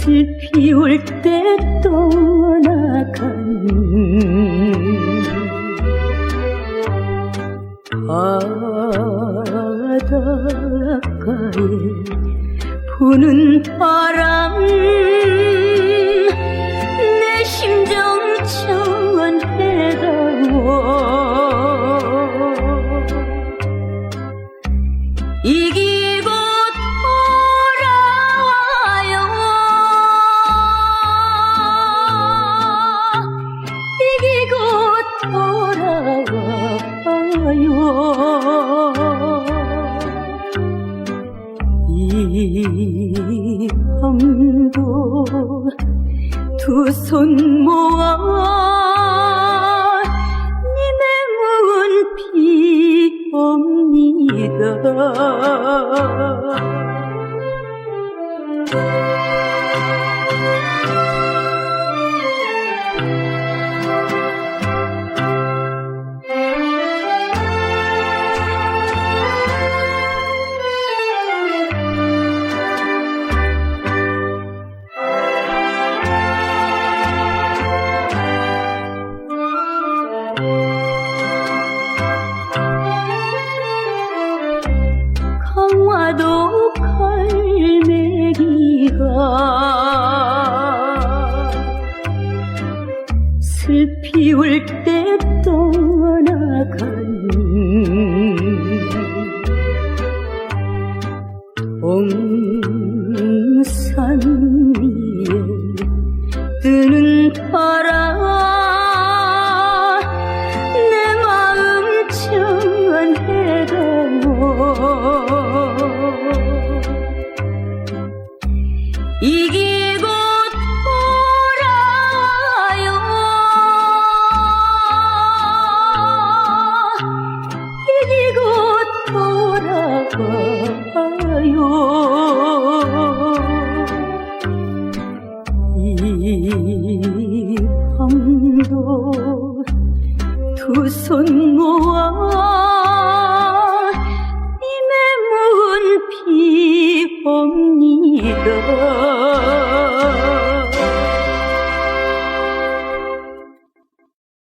슬피 울 때 떠나간 바닷가에 부는 바람 내 심정 전해다오 이기 돌아와요. 이 밤도 두 손 모아 님의 문 비 옵니다 슬피 울 때 떠나간 옹산 위에 뜨는 바람 내 마음 전해다오 이기고 돌아요. 이기고 돌아가요. 이 밤도 두 손 모아 님의 문 비옵니다